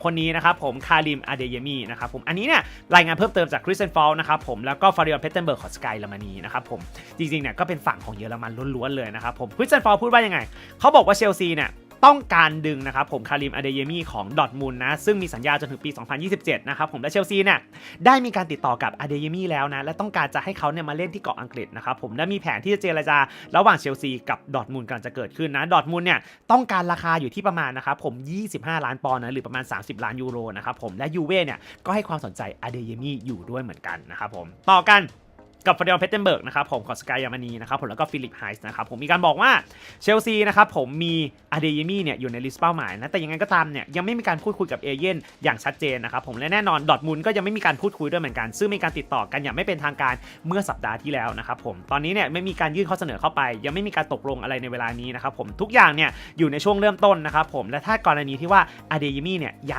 3 คนนี้นะครับผมคาริมอาเดเยมีนะครับผมอันนี้เนี่ยรายงานเพิ่มเติมจากคริสเซนฟอลนะครับผมแล้วก็ฟาริออนเพตเทนเบิร์กของสกายลามานีนะครับผมจริงๆเนี่ยก็เป็นฝั่งของเยอรมันล้วนๆเลยนะครับผมคริสเซนฟอลพูดว่ายังไงเขาบอกว่าเชลซีเนี่ย ต้องการดึงนะครับผมคาริมอาเดเยมีของดอทมุนด์นะซึ่งมีสัญญาจนถึงปี 2027 นะครับผมและเชลซีเนี่ยได้มีการติดต่อกับอาเดเยมีแล้วนะและต้องการจะให้เขาเนี่ยมาเล่นที่เกาะอังกฤษนะครับผมและมีแผนที่จะเจรจาระหว่างเชลซีกับดอทมุนด์กำลังจะเกิดขึ้นนะดอทมุนด์เนี่ยต้องการราคาอยู่ที่ประมาณนะครับผม 25 ล้านปอนด์นะหรือประมาณ 30 ล้านยูโรนะครับผมและยูเว่เนี่ยก็ให้ความสนใจอาเดเยมีอยู่ด้วยเหมือนกันนะครับผมต่อกัน กับฟาริออนเพตเทนเบิร์กนะครับผมของสกายยามานีนะครับผมแล้วก็ฟิลิปไฮส์นะครับผมมีการบอกว่าเชลซีนะครับผมมีอาเดยมี่เนี่ยอยู่ในลิสต์เป้าหมายนะแต่ยังไงก็ตามเนี่ยยังไม่มีการพูดคุยกับเอเย่นอย่างชัดเจนนะครับผมและแน่นอนดอทมุนก็ยังไม่มีการพูดคุยด้วยเหมือนกัน ซึ่งมีการติดต่อกันอย่างไม่เป็นทางการเมื่อสัปดาห์ที่แล้วนะครับผมตอนนี้เนี่ยไม่มีการยื่นข้อเสนอเข้าไป ยังไม่มีการตกลงอะไรในเวลานี้นะครับผมทุกอย่างเนี่ยอยู่ในช่วงเริ่มต้นนะครับผมและถ้ากรณีที่ว่าอาเดยมี่เนี่ยย้าย